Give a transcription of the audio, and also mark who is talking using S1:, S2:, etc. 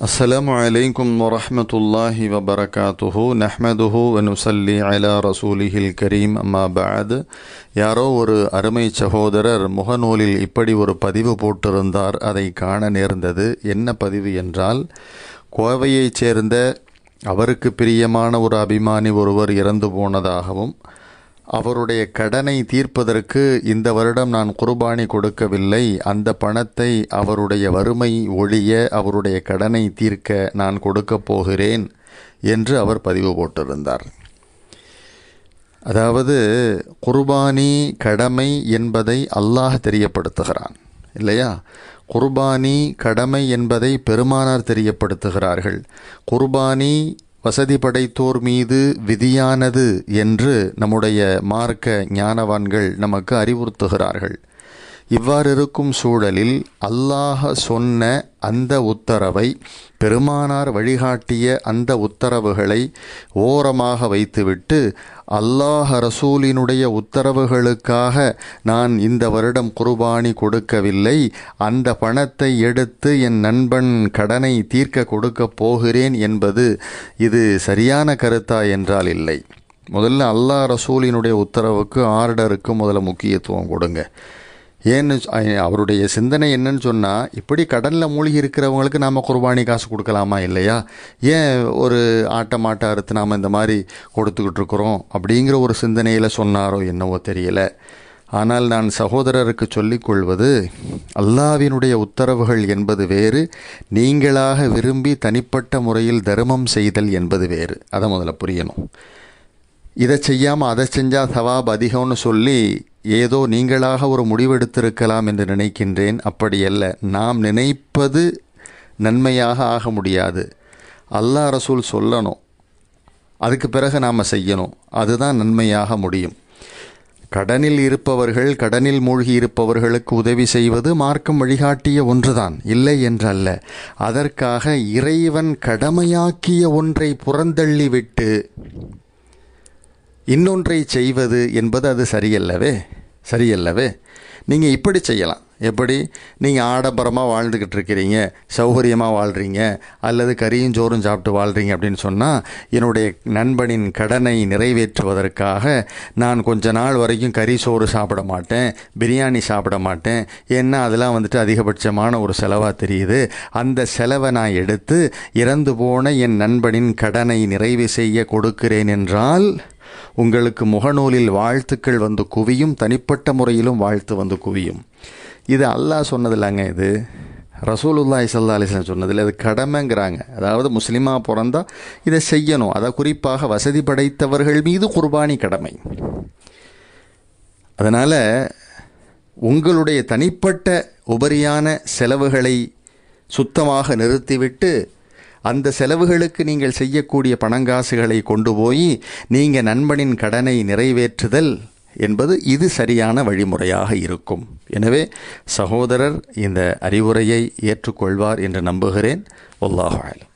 S1: السلام عليكم ورحمة الله وبركاته نحمده ونصلي على رسوله الكريم أما بعد யாரோ ஒரு அருமை சகோதரர் முகநூலில் இப்படி ஒரு பதிவு போட்டிருந்தார் அதை காண நேர்ந்தது என்ன பதிவு என்றால் கோவையைச் சேர்ந்த அவருக்கு பிரியமான ஒரு அபிமானி ஒருவர் இறந்து போனதாகவும் அவருடைய கடனை தீர்ப்பதற்கு இந்த வருடம் நான் குர்பானி கொடுக்கவில்லை. அந்த பணத்தை அவருடைய வறுமை ஒழிய அவருடைய கடனை தீர்க்க நான் கொடுக்கப் போகிறேன் என்று அவர் பதிவு போட்டிருந்தார். அதாவது குர்பானி கடமை என்பதை அல்லாஹ் தெரியப்படுத்துகிறான். இல்லையா? குர்பானி கடமை என்பதை பெருமானார் தெரியப்படுத்துகிறார்கள். குர்பானி வசதி படைத்தோர் மீது விதியானது என்று நம்முடைய மார்க்க ஞானவான்கள் நமக்கு அறிவுறுத்துகிறார்கள். இவ்வாறு இருக்கும் சூழலில் அல்லாஹ சொன்ன அந்த உத்தரவை பெருமானார் வழிகாட்டிய அந்த உத்தரவுகளை ஓரமாக வைத்துவிட்டு அல்லாஹ் ரசூலினுடைய உத்தரவுகளுக்காக நான் இந்த வருடம் குர்பானி கொடுக்கவில்லை அந்த பணத்தை எடுத்து என் நண்பன் கடனை தீர்க்க கொடுக்கப் போகிறேன் என்பது இது சரியான கருத்தா என்றால் இல்லை. முதல்ல அல்லாஹ் ரசூலினுடைய உத்தரவுக்கு ஆர்டருக்கு முதல்ல முக்கியத்துவம் கொடுங்க. ஏன்னு அவருடைய சிந்தனை என்னன்னு சொன்னால் இப்படி கடலில் மூழ்கி இருக்கிறவங்களுக்கு நாம் குர்பானி காசு கொடுக்கலாமா இல்லையா? ஏன் ஒரு ஆட்டம் மாட்டை அறுத்து நாம் இந்த மாதிரி கொடுத்துக்கிட்டு இருக்கிறோம் அப்படிங்கிற ஒரு சிந்தனையில் சொன்னாரோ என்னவோ தெரியல. ஆனால் நான் சகோதரருக்கு சொல்லிக்கொள்வது அல்லாவினுடைய உத்தரவுகள் என்பது வேறு நீங்களாக விரும்பி தனிப்பட்ட முறையில் தர்மம் செய்தல் என்பது வேறு. அதை முதல்ல புரியணும். இதை செய்யாமல் அதை செஞ்சால் சவாப் அதிகம்னு சொல்லி ஏதோ நீங்களாக ஒரு முடிவெடுத்திருக்கலாம் என்று நினைக்கின்றேன். அப்படியல்ல நாம் நினைப்பது நன்மையாக ஆக முடியாது. அல்லா ரசூல் சொல்லணும். அதுக்கு பிறகு நாம் செய்யணும். அதுதான் நன்மையாக முடியும். கடனில் இருப்பவர்கள் கடனில் மூழ்கி இருப்பவர்களுக்கு உதவி செய்வது மார்க்கம் வழிகாட்டிய ஒன்றுதான். இல்லை என்றல்ல. அதற்காக இறைவன் கடமையாக்கிய ஒன்றை புறந்தள்ளிவிட்டு இன்னொன்றை செய்வது என்பது அது சரியல்லவே? சரியல்லவே? நீங்கள் இப்படி செய்யலாம். எப்படி? நீங்கள் ஆடம்பரமாக வாழ்ந்துக்கிட்டு இருக்கிறீங்க சௌகரியமாக வாழ்கிறீங்க அல்லது கறியும் சோறும் சாப்பிட்டு வாழ்கிறீங்க அப்படின்னு சொன்னால் என்னுடைய நண்பனின் கடனை நிறைவேற்றுவதற்காக நான் கொஞ்ச நாள் வரைக்கும் கறி சோறு சாப்பிட மாட்டேன் பிரியாணி சாப்பிட மாட்டேன். ஏன்னா அதெல்லாம் வந்துட்டு அதிகபட்சமான ஒரு செலவாக தெரியுது. அந்த செலவை நான் எடுத்து இறந்து போன என் நண்பனின் கடனை நிறைவு செய்ய கொடுக்கிறேன் என்றால் உங்களுக்கு முகநூலில் வாழ்த்துக்கள் வந்து குவியும் தனிப்பட்ட முறையிலும் வாழ்த்து வந்து குவியும். இது அல்லாஹ் சொன்னதில்லைங்க இது. ரசூலுல்லா இசல்லா அலிஸ்லாம் சொன்னதில் இது கடமைங்கிறாங்க. அதாவது முஸ்லீமாக பிறந்தால் இதை செய்யணும். அதை குறிப்பாக வசதி படைத்தவர்கள் மீது குர்பானி கடமை. அதனால் உங்களுடைய தனிப்பட்ட உபரியான செலவுகளை சுத்தமாக நிறுத்திவிட்டு அந்த செலவுகளுக்கு நீங்கள் செய்யக்கூடிய பணங்காசுகளை கொண்டு போய் நீங்கள் நண்பனின் கடனை நிறைவேற்றுதல் என்பது இது சரியான வழிமுறையாக இருக்கும். எனவே சகோதரர் இந்த அறிவுரையை ஏற்றுக்கொள்வார் என்று நம்புகிறேன். ஒல்லாஹாலும்